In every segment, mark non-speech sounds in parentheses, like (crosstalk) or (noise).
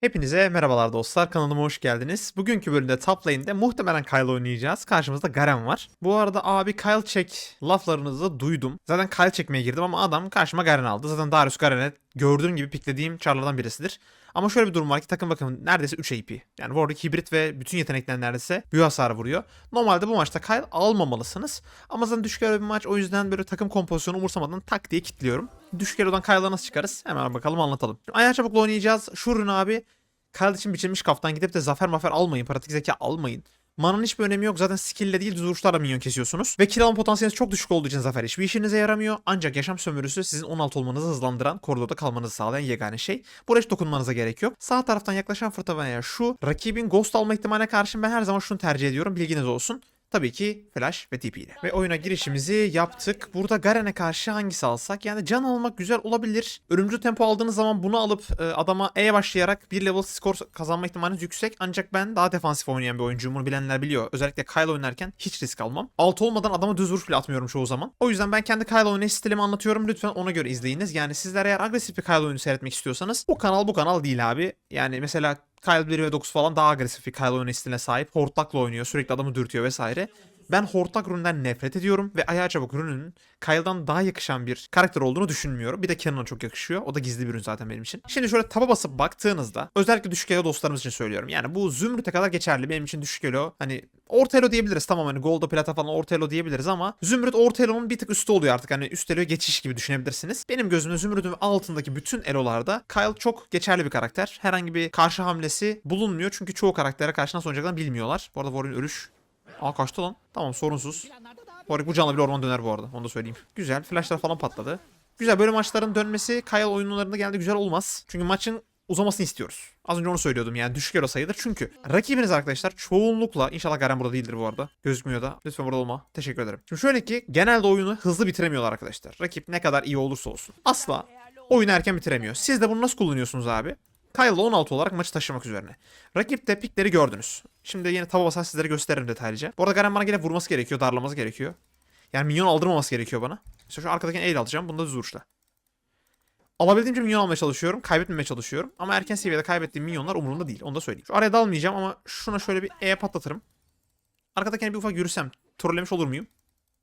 Hepinize merhabalar dostlar kanalıma hoş geldiniz. Bugünkü bölümde top lane'de muhtemelen Kyle oynayacağız. Karşımızda Garen var. Bu arada abi Kyle çek laflarınızı duydum. Zaten Kyle çekmeye girdim ama adam karşıma Garen aldı. Zaten Darius Garen'e gördüğüm gibi piklediğim charlardan birisidir. Ama şöyle bir durum var ki takım bakın neredeyse 3 AP. Yani Warwick hibrit ve bütün yetenekler neredeyse büyü hasarı vuruyor. Normalde bu maçta Kyle almamalısınız. Ama zaten düşük bir maç o yüzden böyle takım kompozisyonu umursamadan tak diye kilitliyorum. Düşük elodan Kyle'a nasıl çıkarız? Hemen bakalım anlatalım. Ayağı çabukla oynayacağız. Şurun abi Kyle için biçilmiş kaftan gidip de zafer mafer almayın. Pratik zeka almayın. Mananın hiçbir önemi yok. Zaten skill'le değil düz vuruşlarla minyon kesiyorsunuz. Ve kill alma potansiyeliniz çok düşük olduğu için zafer hiçbir işinize yaramıyor. Ancak yaşam sömürüsü sizin 16 olmanızı hızlandıran, koridorda kalmanızı sağlayan yegane şey. Buraya hiç dokunmanıza gerek yok. Sağ taraftan yaklaşan fırtınaya şu rakibin ghost alma ihtimaline karşın ben her zaman şunu tercih ediyorum. Bilginiz olsun. Tabii ki Flash ve TP ile. Ve oyuna girişimizi yaptık. Burada Garen'e karşı hangisi alsak? Yani can almak güzel olabilir. Ölümcül tempo aldığınız zaman bunu alıp e, adama E'ye başlayarak bir level skor kazanma ihtimaliniz yüksek. Ancak ben daha defansif oynayan bir oyuncuyum. Bunu bilenler biliyor. Özellikle Kyle oynarken hiç risk almam. Alt olmadan adama düz vuruş bile atmıyorum çoğu zaman. O yüzden ben kendi Kyle oynayış stilimi anlatıyorum. Lütfen ona göre izleyiniz. Yani sizler eğer agresif bir Kyle oyunu seyretmek istiyorsanız bu kanal bu kanal değil abi. Yani mesela Kyle 1 ve 9 falan daha agresif bir Kyle stiline sahip. Hortlakla oynuyor. Sürekli adamı dürtüyor vesaire. Ben hortlak runinden nefret ediyorum ve ayağa çabuk rununun Kyle'dan daha yakışan bir karakter olduğunu düşünmüyorum. Bir de Cannon'a çok yakışıyor. O da gizli bir ürün zaten benim için. Şimdi şöyle taba basıp baktığınızda özellikle düşük elo dostlarımız için söylüyorum. Yani bu zümrüte kadar geçerli. Benim için düşük elo hani orta elo diyebiliriz tamam hani golda plata falan orta elo diyebiliriz ama zümrüt orta elonun bir tık üstü oluyor artık. Hani üst eloya geçiş gibi düşünebilirsiniz. Benim gözümde zümrütün altındaki bütün elolarda Kyle çok geçerli bir karakter. Herhangi bir karşı hamlesi bulunmuyor. Çünkü çoğu karaktere karşı nasıl oynayacaklarını bilmiyorlar. Bu arada Warren ölüş Aa kaçtı lan. Tamam sorunsuz. Warwick bu canlı bile orman döner bu arada. Onu da söyleyeyim. Güzel. Flashlar falan patladı. Güzel böyle maçların dönmesi Kyle oyunlarında genelde güzel olmaz. Çünkü maçın uzamasını istiyoruz. Az önce onu söylüyordum yani düşük elo sayıdır. Çünkü rakibiniz arkadaşlar çoğunlukla inşallah Garen burada değildir bu arada. Gözükmüyor da. Lütfen burada olma. Teşekkür ederim. Şimdi şöyle ki genelde oyunu hızlı bitiremiyorlar arkadaşlar. Rakip ne kadar iyi olursa olsun. Asla oyunu erken bitiremiyor. Siz de bunu nasıl kullanıyorsunuz abi? Kyle'la 16 olarak maçı taşımak üzerine. Rakipte pikleri gördünüz. Şimdi yine tava basar sizlere gösteririm detaylıca. Bu arada Garen bana gelip vurması gerekiyor, darlaması gerekiyor. Yani minyon aldırmaması gerekiyor bana. Mesela şu arkadaki el alacağım. Bunu da düz vuruşla. Alabildiğimce minyon almaya çalışıyorum. Kaybetmemeye çalışıyorum. Ama erken seviyede kaybettiğim minyonlar umurumda değil. Onu da söyleyeyim. Şu araya dalmayacağım ama şuna şöyle bir E patlatırım. Arkadakine bir ufak yürüsem trollemiş olur muyum?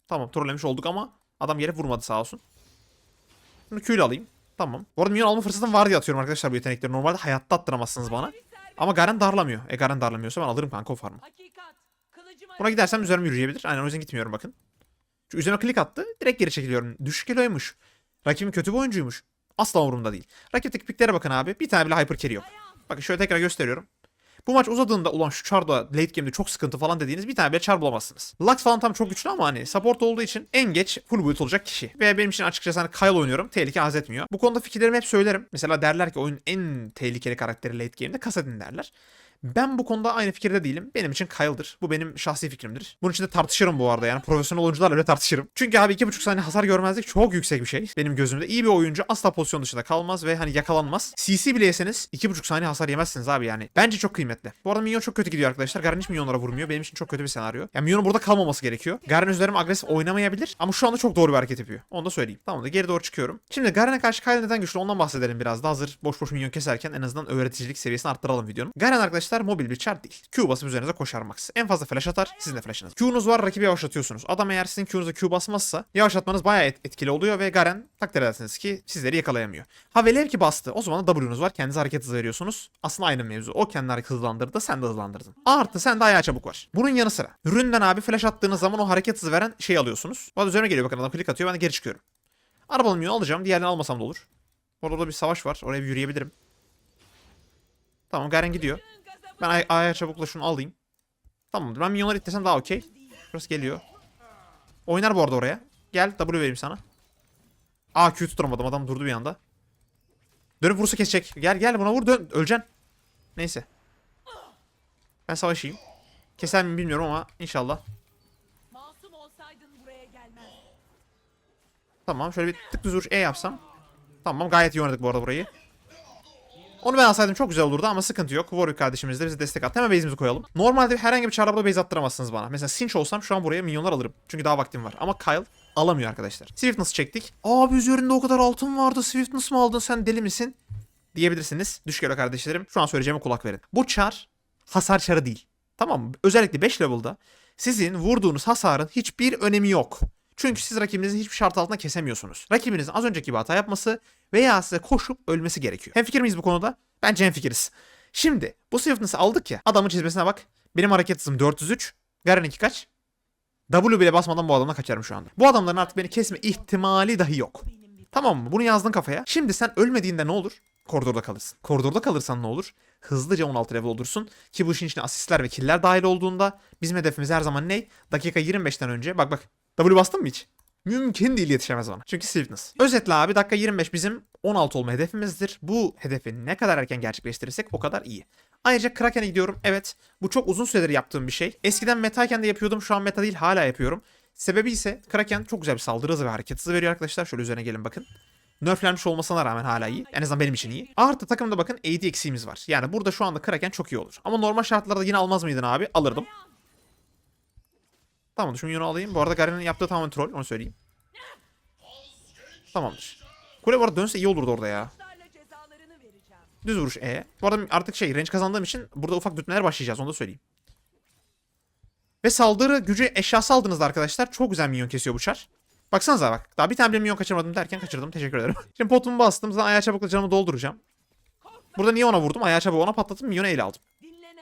Tamam trollemiş olduk ama adam gelip vurmadı sağ olsun. Bunu Q'yle alayım. Tamam. Bu arada minyon alma fırsatım var diye atıyorum arkadaşlar bu yetenekleri. Normalde hayatta attıramazsınız bana. Ama Garen darlamıyor. E Garen darlamıyorsa ben alırım kanka o farmı. Buna gidersem üzerime yürüyebilir. Aynen o yüzden gitmiyorum bakın. Çünkü üzerime klik attı. Direkt geri çekiliyorum. Düşük kiloymuş. Rakibim kötü bir oyuncuymuş. Asla umurumda değil. Rakipteki piklere bakın abi. Bir tane bile hyper carry yok. Bakın şöyle tekrar gösteriyorum. Bu maç uzadığında ulan şu char da late game'de çok sıkıntı falan dediğiniz bir tane bile char bulamazsınız. Lux falan tam çok güçlü ama hani support olduğu için en geç full build olacak kişi. Ve benim için açıkçası hani Kyle oynuyorum. Tehlike haz etmiyor. Bu konuda fikirlerimi hep söylerim. Mesela derler ki oyunun en tehlikeli karakteri late game'de Kassadin derler. Ben bu konuda aynı fikirde değilim. Benim için Kyle'dır. Bu benim şahsi fikrimdir. Bunun için de tartışırım bu arada yani. Profesyonel oyuncularla bile tartışırım. Çünkü abi 2.5 saniye hasar görmezlik çok yüksek bir şey. Benim gözümde. iyi bir oyuncu asla pozisyon dışında kalmaz ve hani yakalanmaz. CC bile yeseniz 2.5 saniye hasar yemezsiniz abi yani. Bence çok kıymetli. Bu arada minyon çok kötü gidiyor arkadaşlar. Garen hiç minyonlara vurmuyor. Benim için çok kötü bir senaryo. Yani minyonun burada kalmaması gerekiyor. Garen üzerime agresif oynamayabilir ama şu anda çok doğru bir hareket yapıyor. Onu da söyleyeyim. Tamam da geri doğru çıkıyorum. Şimdi Garen'e karşı Kyle neden güçlü ondan bahsedelim biraz da. Hazır boş boş minyon keserken en azından öğreticilik seviyesini arttıralım videonun. Garen arkadaşlar mobil bir char değil. Q basıp üzerinize koşar max. En fazla flash atar. Sizin de flash'ınız. Q'nuz var rakibi yavaşlatıyorsunuz. Adam eğer sizin Q'nuza Q basmazsa yavaşlatmanız bayağı et- etkili oluyor ve Garen takdir edersiniz ki sizleri yakalayamıyor. Ha velev ki bastı. O zaman da W'nuz var. Kendinize hareket hızı veriyorsunuz. Aslında aynı mevzu. O kendini hareket hızlandırdı. Sen de hızlandırdın. Artı sen de ayağı çabuk var. Bunun yanı sıra. Ründen abi flash attığınız zaman o hareket hızı veren şey alıyorsunuz. Arada üzerine geliyor bakın adam klik atıyor. Ben de geri çıkıyorum. Arabanın yönü alacağım. Diğerini almasam da olur. Orada da bir savaş var. Oraya bir yürüyebilirim. Tamam Garen gidiyor. Ben ay ayağa çabukla şunu alayım. Tamamdır. Ben minyonları itlesem daha okey. Burası geliyor. Oynar bu arada oraya. Gel W vereyim sana. Aa Q tutturamadım. Adam durdu bir anda. Dönüp vursa kesecek. Gel gel buna vur dön. Öleceksin. Neyse. Ben savaşayım. Keser mi bilmiyorum ama inşallah. Tamam şöyle bir tık düz vuruş E yapsam. Tamam gayet iyi oynadık bu arada burayı. Onu ben alsaydım çok güzel olurdu ama sıkıntı yok. Warwick kardeşimiz de bize destek attı. Hemen base'imizi koyalım. Normalde herhangi bir çarabada base attıramazsınız bana. Mesela Sinch olsam şu an buraya minyonlar alırım. Çünkü daha vaktim var. Ama Kyle alamıyor arkadaşlar. Swiftness çektik. Abi üzerinde o kadar altın vardı. Swiftness mı aldın sen deli misin? diyebilirsiniz. Düşük elo kardeşlerim. Şu an söyleyeceğime kulak verin. Bu çar hasar çarı değil. Tamam mı? Özellikle 5 level'da sizin vurduğunuz hasarın hiçbir önemi yok. Çünkü siz rakibinizi hiçbir şart altında kesemiyorsunuz. Rakibinizin az önceki gibi hata yapması veya size koşup ölmesi gerekiyor. Hem fikir miyiz bu konuda? Bence hem fikiriz. Şimdi bu Swiftness'ı aldık ya. Adamın çizmesine bak. Benim hareket hızım 403. Garen'inki kaç? W bile basmadan bu adamdan kaçarım şu anda. Bu adamların artık beni kesme ihtimali dahi yok. Tamam mı? Bunu yazdın kafaya. Şimdi sen ölmediğinde ne olur? Koridorda kalırsın. Koridorda kalırsan ne olur? Hızlıca 16 level olursun. Ki bu işin içine asistler ve killer dahil olduğunda bizim hedefimiz her zaman ne? Dakika 25'ten önce. Bak bak. W bastın mı hiç? Mümkün değil yetişemez bana. Çünkü Swiftness. Özetle abi dakika 25 bizim 16 olma hedefimizdir. Bu hedefi ne kadar erken gerçekleştirirsek o kadar iyi. Ayrıca Kraken'e gidiyorum. Evet bu çok uzun süredir yaptığım bir şey. Eskiden metayken de yapıyordum. Şu an meta değil hala yapıyorum. Sebebi ise Kraken çok güzel bir saldırı hızı ve hareket hızı veriyor arkadaşlar. Şöyle üzerine gelin bakın. Nerflenmiş olmasına rağmen hala iyi. En azından benim için iyi. Artı takımda bakın AD eksiğimiz var. Yani burada şu anda Kraken çok iyi olur. Ama normal şartlarda yine almaz mıydın abi? Alırdım. Tamamdır şu minyonu alayım. Bu arada Garen'in yaptığı tamamen troll onu söyleyeyim. Tamamdır. Kule bu arada dönse iyi olurdu orada ya. Düz vuruş E. Bu arada artık şey range kazandığım için burada ufak dürtmeler başlayacağız onu da söyleyeyim. Ve saldırı gücü eşyası aldığınızda arkadaşlar çok güzel minyon kesiyor bu çar. Baksanıza bak. Daha bir tane bile minyon kaçırmadım derken kaçırdım. Teşekkür ederim. (laughs) Şimdi potumu bastım. Zaten ayağı çabukla canımı dolduracağım. Burada niye ona vurdum? Ayağı çabuk ona patlattım. Minyonu ele aldım.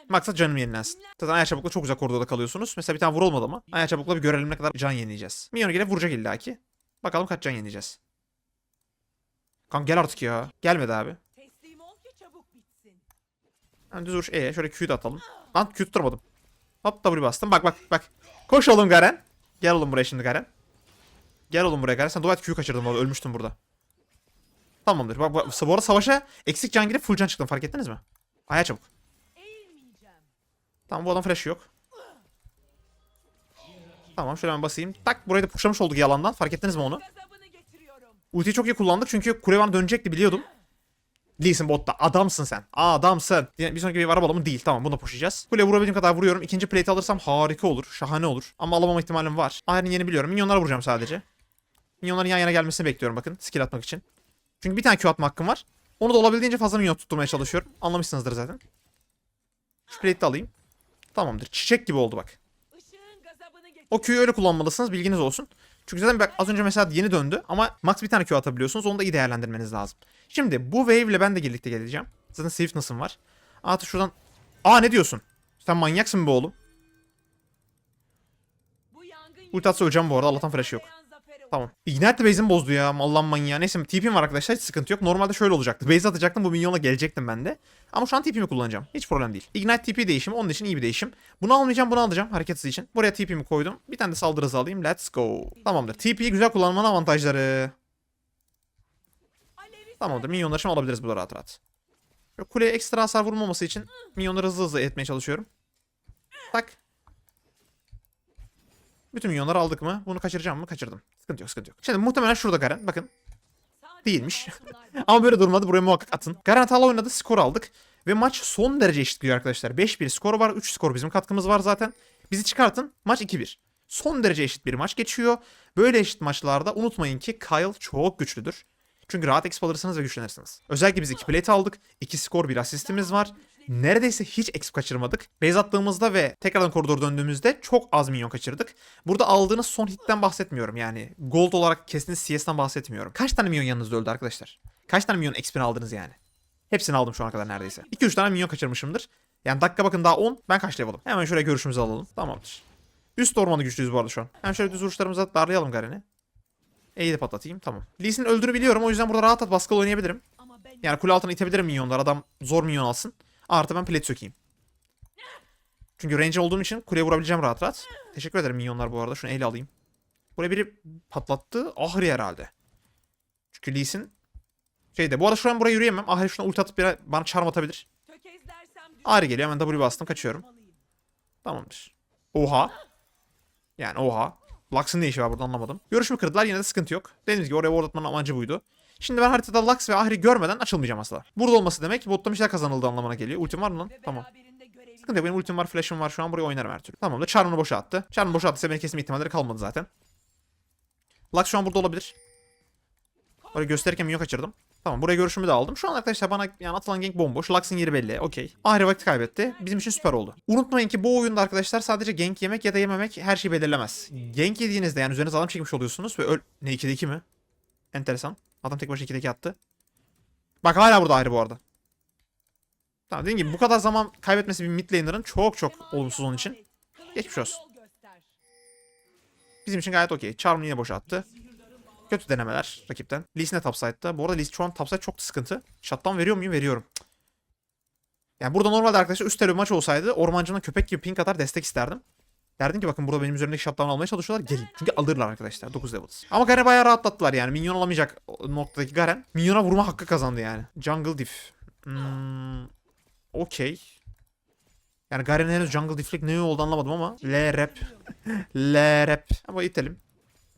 Maksat canım yenilensin. Zaten ayağı çabukla çok güzel koridorda kalıyorsunuz. Mesela bir tane vur olmadı ama. Ayağı çabukla bir görelim ne kadar can yenileyeceğiz. Minyonu gelip vuracak illaki. Bakalım kaç can yenileyeceğiz. Kanka gel artık ya. Gelmedi abi. Yani düz vuruş E. Şöyle Q'yu da atalım. Lan Q tutturmadım. Hop W bastım. Bak bak bak. Koş oğlum Garen. Gel oğlum buraya şimdi Garen. Gel oğlum buraya Garen. Sen dua et Q'yu kaçırdın orada. Ölmüştün burada. Tamamdır. Bak, bak bu arada savaşa eksik can girip full can çıktım. Fark ettiniz mi? Ayağa çabuk. Tamam bu adam flash yok. Tamam şöyle ben basayım. Tak burayı da pushlamış olduk yalandan. Fark ettiniz mi onu? Ultiyi çok iyi kullandık çünkü kule bana dönecekti biliyordum. Lee'sin botta. Adamsın sen. Adamsın. Bir sonraki bir araba mı? Değil. Tamam bunu pushlayacağız. Kule vurabildiğim kadar vuruyorum. İkinci plate alırsam harika olur. Şahane olur. Ama alamama ihtimalim var. Iron yeni biliyorum. Minyonlara vuracağım sadece. Minyonların yan yana gelmesini bekliyorum bakın. Skill atmak için. Çünkü bir tane Q atma hakkım var. Onu da olabildiğince fazla minyon tutturmaya çalışıyorum. Anlamışsınızdır zaten. Şu plate'i de alayım. Tamamdır. Çiçek gibi oldu bak. O Q'yu öyle kullanmalısınız bilginiz olsun. Çünkü zaten bak az önce mesela yeni döndü ama max bir tane Q atabiliyorsunuz. Onu da iyi değerlendirmeniz lazım. Şimdi bu wave ile ben de birlikte geleceğim. Zaten Swiftness'ım var. Artık şuradan... Aa ne diyorsun? Sen manyaksın mı be oğlum? Ulti atsa öleceğim bu arada. Allah'tan flash yok. Tamam. Ignite de base'imi bozdu ya. Allah'ım manyağı. Neyse TP'm var arkadaşlar. Hiç sıkıntı yok. Normalde şöyle olacaktı. Base atacaktım. Bu minyonla gelecektim ben de. Ama şu an TP'mi kullanacağım. Hiç problem değil. Ignite TP değişimi onun için iyi bir değişim. Bunu almayacağım bunu alacağım hareket hızı için. Buraya TP'mi koydum. Bir tane de saldırı hızı alayım. Let's go. Tamamdır. TP'yi güzel kullanmanın avantajları. Tamamdır. Minyonları şimdi alabiliriz burada rahat rahat. Kuleye ekstra hasar vurmaması için minyonları hızlı hızlı etmeye çalışıyorum. Tak. Bütün minyonları aldık mı? Bunu kaçıracağım mı? Kaçırdım. Sıkıntı yok sıkıntı yok. Şimdi muhtemelen şurada Garen. Bakın. Değilmiş. (laughs) Ama böyle durmadı. Buraya muhakkak atın. Garen hatalı oynadı. Skor aldık. Ve maç son derece eşit gidiyor arkadaşlar. 5-1 skoru var. 3 skor bizim katkımız var zaten. Bizi çıkartın. Maç 2-1. Son derece eşit bir maç geçiyor. Böyle eşit maçlarda unutmayın ki Kyle çok güçlüdür. Çünkü rahat exp alırsınız ve güçlenirsiniz. Özellikle biz 2 plate aldık. 2 skor 1 asistimiz var. Neredeyse hiç exp kaçırmadık. Base attığımızda ve tekrardan koridor döndüğümüzde çok az minyon kaçırdık. Burada aldığınız son hitten bahsetmiyorum yani. Gold olarak kestiğiniz CS'den bahsetmiyorum. Kaç tane minyon yanınızda öldü arkadaşlar? Kaç tane minyon exp'ini aldınız yani? Hepsini aldım şu ana kadar neredeyse. 2-3 tane minyon kaçırmışımdır. Yani dakika bakın daha 10. Ben kaç level'ım? Hemen şuraya görüşümüzü alalım. Tamamdır. Üst ormanı güçlüyüz bu arada şu an. Hemen şöyle düz vuruşlarımıza darlayalım Garen'i. E'yi de patlatayım. Tamam. Lee Sin'in öldüğünü biliyorum. O yüzden burada rahat rahat baskılı oynayabilirim. Yani kule altına itebilirim minyonlar. Adam zor minyon alsın. Artı ben plate sökeyim. Çünkü range olduğum için kuleye vurabileceğim rahat rahat. Teşekkür ederim minyonlar bu arada. Şunu ele alayım. Buraya biri patlattı. Ahri herhalde. Çünkü Lee şeyde. Bu arada şu an buraya yürüyemem. Ahri şuna ulti atıp bir- bana charm atabilir. Ahri geliyor. Hemen W bastım. Kaçıyorum. Tamamdır. Oha. Yani oha. Lux'ın ne işi var burada anlamadım. Görüşümü kırdılar yine de sıkıntı yok. Dediğimiz gibi oraya ward atmanın amacı buydu. Şimdi ben haritada Lux ve Ahri görmeden açılmayacağım asla. Burada olması demek botta bir şeyler kazanıldığı anlamına geliyor. Ultim var mı lan? Tamam. Sıkıntı yok benim ultim var, flash'ım var şu an buraya oynarım her türlü. Tamamdır. Charm'ını boşa attı. Charm'ını boşa attıysa beni kesme ihtimalleri kalmadı zaten. Lux şu an burada olabilir. Oraya gösterirken minyon kaçırdım. Tamam buraya görüşümü de aldım. Şu an arkadaşlar bana yani atılan gank bomboş. Lux'ın yeri belli. Okey. Ahri vakit kaybetti. Bizim için süper oldu. Unutmayın ki bu oyunda arkadaşlar sadece gank yemek ya da yememek her şeyi belirlemez. Gank yediğinizde yani üzerinize adam çekmiş oluyorsunuz ve öl... Ne 2'de 2 mi? Enteresan. Adam tek başına 2'de 2 attı. Bak hala burada Ahri bu arada. Tamam dediğim gibi bu kadar zaman kaybetmesi bir mid laner'ın çok çok olumsuz onun için. Geçmiş olsun. Bizim için gayet okey. Charm yine boşa attı. Kötü denemeler rakipten. Lee Sin de topside'da. Bu arada Lee şu an topside çok sıkıntı. Shutdown veriyor muyum? Veriyorum. Yani burada normalde arkadaşlar üst bir maç olsaydı ormancına köpek gibi ping atar destek isterdim. Derdim ki bakın burada benim üzerimdeki shutdown almaya çalışıyorlar. Gelin. Çünkü alırlar arkadaşlar. 9 levels. Ama Garen'i bayağı rahatlattılar yani. Minyon olamayacak noktadaki Garen. Minyona vurma hakkı kazandı yani. Jungle diff. Hmm, Okey. Yani Garen'in henüz jungle diff'lik ne oldu anlamadım ama. L-rap. L-rap. (laughs) Ama itelim.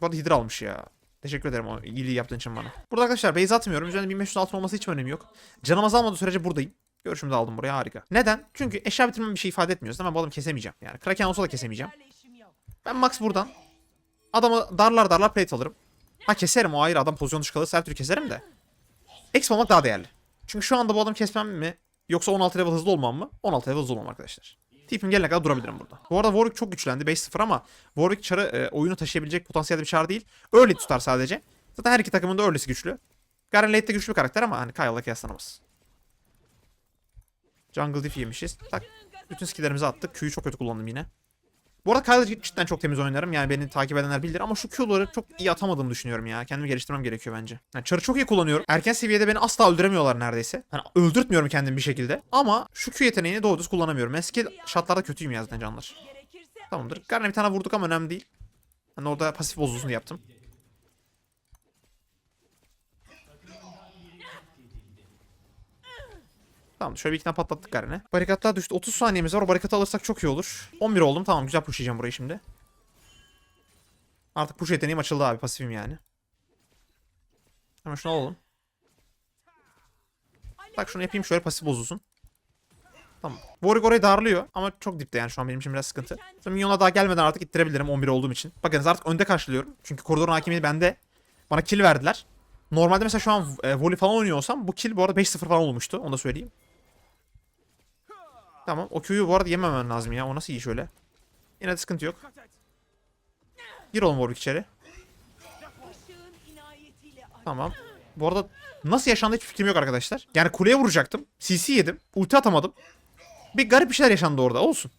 Bu arada hidra almış ya. Teşekkür ederim o iyiliği yaptığın için bana. Burada arkadaşlar base atmıyorum. Üzerinde 1500 altın olması hiç önemi yok. Canım azalmadığı sürece buradayım. Görüşümü de aldım buraya harika. Neden? Çünkü eşya bitirmem bir şey ifade etmiyor. Ama bu adamı kesemeyeceğim. Yani Kraken olsa da kesemeyeceğim. Ben max buradan. Adamı darlar darlar plate alırım. Ha keserim o ayrı adam pozisyon dışı kalırsa her türlü keserim de. Exp olmak daha değerli. Çünkü şu anda bu adamı kesmem mi? Yoksa 16 level hızlı olmam mı? 16 level hızlı olmam arkadaşlar. Tipim gelene kadar durabilirim burada. Bu arada Warwick çok güçlendi 5-0 ama Warwick çarı e, oyunu taşıyabilecek potansiyelde bir çar değil. Early tutar sadece. Zaten her iki takımın da early'si güçlü. Garen late'de güçlü bir karakter ama hani Kyle'la kıyaslanamaz. Jungle diff yemişiz. Tak. Bütün skilllerimizi attık. Q'yu çok kötü kullandım yine. Bu arada Kyle'ı cidden çok temiz oynarım. Yani beni takip edenler bilir ama şu Q'ları çok iyi atamadığımı düşünüyorum ya. Kendimi geliştirmem gerekiyor bence. Yani çarı çok iyi kullanıyorum. Erken seviyede beni asla öldüremiyorlar neredeyse. Hani öldürtmüyorum kendimi bir şekilde. Ama şu Q yeteneğini doğru düz kullanamıyorum. Ben skill shotlarda kötüyüm ya zaten canlar. Tamamdır. Garen'e bir tane vurduk ama önemli değil. Hani orada pasif bozulsun yaptım. Tamam şöyle bir iki tane patlattık Garen'e. Barikatlar düştü. 30 saniyemiz var. O barikatı alırsak çok iyi olur. 11 oldum. Tamam güzel pushlayacağım burayı şimdi. Artık push yeteneğim açıldı abi. Pasifim yani. Hemen şunu alalım. Bak şunu yapayım şöyle pasif bozulsun. Tamam. Warwick orayı darlıyor ama çok dipte yani şu an benim için biraz sıkıntı. Sonra Minyon'a daha gelmeden artık ittirebilirim 11 olduğum için. Bakınız artık önde karşılıyorum. Çünkü koridorun hakimiyeti bende. Bana kill verdiler. Normalde mesela şu an e, volley falan oynuyor olsam bu kill bu arada 5-0 falan olmuştu. Onu da söyleyeyim. Tamam. O Q'yu bu arada yememem lazım ya. O nasıl iyi şöyle. Yine de sıkıntı yok. Gir oğlum Warwick içeri. Tamam. Bu arada nasıl yaşandı hiç fikrim yok arkadaşlar. Yani kuleye vuracaktım. CC yedim. Ulti atamadım. Bir garip bir şeyler yaşandı orada. Olsun.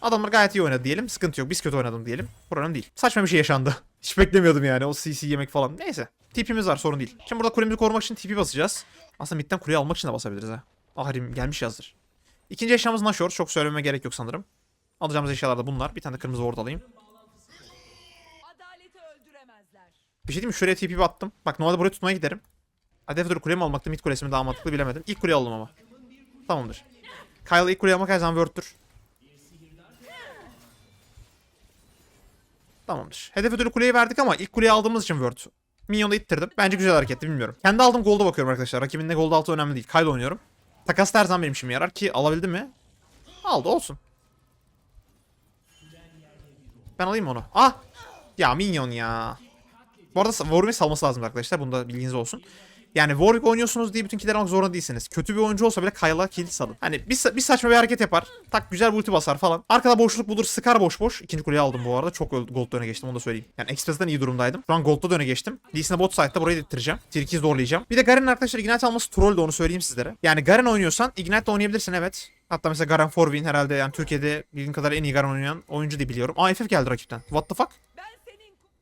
Adamlar gayet iyi oynadı diyelim. Sıkıntı yok. Biz kötü oynadım diyelim. Problem değil. Saçma bir şey yaşandı. (laughs) Hiç beklemiyordum yani. O CC yemek falan. Neyse. TP'miz var sorun değil. Şimdi burada kulemizi korumak için TP basacağız. Aslında midden kuleyi almak için de basabiliriz ha. Ahrim gelmiş yazdır. İkinci eşyamız Nashor. Çok söylememe gerek yok sanırım. Alacağımız eşyalar da bunlar. Bir tane de kırmızı ward alayım. Bir şey diyeyim mi? Şuraya TP attım. Bak normalde buraya tutmaya giderim. Hedef dur kule mi almakta mid kulesi mi daha mantıklı bilemedim. İlk kuleyi aldım ama. Tamamdır. Kyle ilk kuleyi almak her zaman worth'tür. Tamamdır. Hedef ödülü kuleyi verdik ama ilk kuleyi aldığımız için worth. Minyon'u ittirdim. Bence güzel hareketti bilmiyorum. Kendi aldığım gold'a bakıyorum arkadaşlar. Rakibin ne gold altı önemli değil. Kyle oynuyorum. Takas her zaman benim işime yarar ki alabildi mi? Aldı olsun. Ben alayım onu. Ah! Ya minyon ya. Bu arada Warwick'i salması lazım arkadaşlar. Bunda bilginiz olsun. Yani Warwick oynuyorsunuz diye bütün killleri almak zorunda değilsiniz. Kötü bir oyuncu olsa bile Kyle'a kill salın. Hani bir, bir saçma bir hareket yapar. Tak güzel bir ulti basar falan. Arkada boşluk bulur sıkar boş boş. İkinci kuleyi aldım bu arada. Çok gold'da öne geçtim onu da söyleyeyim. Yani Express'ten iyi durumdaydım. Şu an gold'da da öne geçtim. Lee Sin'e bot side'da burayı. Tier 2'yi zorlayacağım. Bir de Garen'in arkadaşlar Ignite alması troll de onu söyleyeyim sizlere. Yani Garen oynuyorsan Ignite'de oynayabilirsin evet. Hatta mesela Garen Forvin herhalde yani Türkiye'de bildiğim kadar en iyi Garen oynayan oyuncu diye biliyorum. Aa FF geldi rakipten. What the fuck?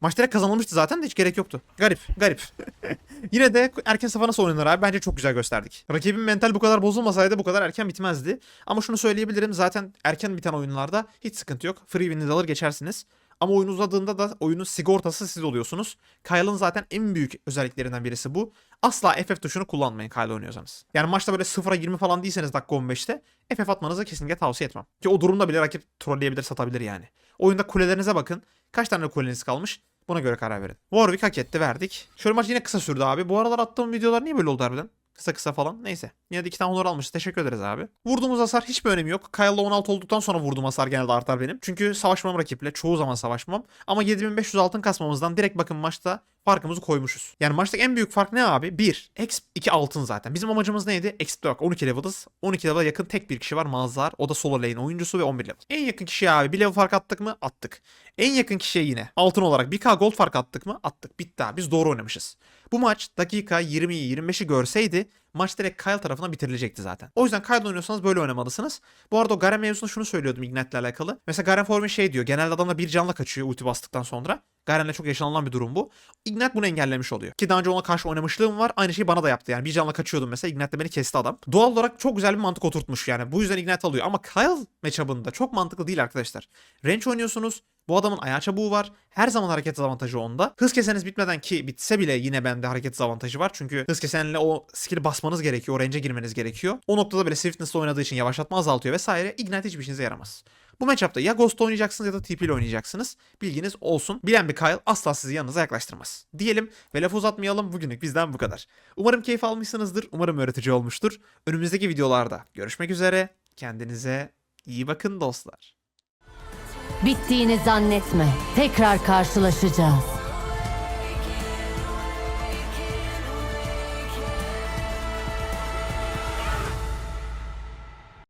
Maç direkt kazanılmıştı zaten de hiç gerek yoktu. Garip, garip. (laughs) Yine de erken safa nasıl oynanır abi bence çok güzel gösterdik. Rakibin mental bu kadar bozulmasaydı bu kadar erken bitmezdi. Ama şunu söyleyebilirim zaten erken biten oyunlarda hiç sıkıntı yok. Free win'inizi alır geçersiniz. Ama oyun uzadığında da oyunun sigortası siz oluyorsunuz. Kyle'ın zaten en büyük özelliklerinden birisi bu. Asla FF tuşunu kullanmayın Kyle oynuyorsanız. Yani maçta böyle 0'a 20 falan değilseniz dakika 15'te FF atmanızı kesinlikle tavsiye etmem. Ki o durumda bile rakip trolleyebilir satabilir yani. Oyunda kulelerinize bakın. Kaç tane kuleniz kalmış? Buna göre karar verin. Warwick hak etti verdik. Şöyle maç yine kısa sürdü abi. Bu aralar attığım videolar niye böyle oldu harbiden? Kısa kısa falan. Neyse. Yine de iki tane honor almışız. Teşekkür ederiz abi. Vurduğumuz hasar hiçbir önemi yok. Kyle'la 16 olduktan sonra vurduğum hasar genelde artar benim. Çünkü savaşmam rakiple. Çoğu zaman savaşmam. Ama 7500 altın kasmamızdan direkt bakın maçta farkımızı koymuşuz. Yani maçtaki en büyük fark ne abi? 1. Exp 2 altın zaten. Bizim amacımız neydi? Exp yok. 12 level'ız. 12 level'a yakın tek bir kişi var. Mazhar. O da solo lane oyuncusu ve 11 level. En yakın kişiye abi bir level fark attık mı? Attık. En yakın kişiye yine altın olarak 1k gold fark attık mı? Attık. Bitti abi. Biz doğru oynamışız. Bu maç dakika 20'yi 25'i görseydi maç direkt Kyle tarafına bitirilecekti zaten. O yüzden Kyle oynuyorsanız böyle oynamalısınız. Bu arada o Garen mevzusunda şunu söylüyordum Ignite'le alakalı. Mesela Garen formu şey diyor. Genelde adamla bir canla kaçıyor ulti bastıktan sonra. Garen'le çok yaşanılan bir durum bu. Ignite bunu engellemiş oluyor. Ki daha önce ona karşı oynamışlığım var. Aynı şeyi bana da yaptı. Yani bir canla kaçıyordum mesela. Ignite'le beni kesti adam. Doğal olarak çok güzel bir mantık oturtmuş yani. Bu yüzden Ignite alıyor. Ama Kyle matchup'ında çok mantıklı değil arkadaşlar. Range oynuyorsunuz. Bu adamın ayağı çabuğu var. Her zaman hareket avantajı onda. Hız keseniz bitmeden ki bitse bile yine bende hareket avantajı var. Çünkü hız kesenle o skill'i basmanız gerekiyor. O range'e girmeniz gerekiyor. O noktada bile Swiftness'la oynadığı için yavaşlatma azaltıyor vesaire. Ignite hiçbir işinize yaramaz. Bu matchup'ta ya Ghost oynayacaksınız ya da TP ile oynayacaksınız. Bilginiz olsun. Bilen bir Kyle asla sizi yanınıza yaklaştırmaz. Diyelim ve lafı uzatmayalım. Bugünlük bizden bu kadar. Umarım keyif almışsınızdır. Umarım öğretici olmuştur. Önümüzdeki videolarda görüşmek üzere. Kendinize iyi bakın dostlar. Bittiğini zannetme. Tekrar karşılaşacağız.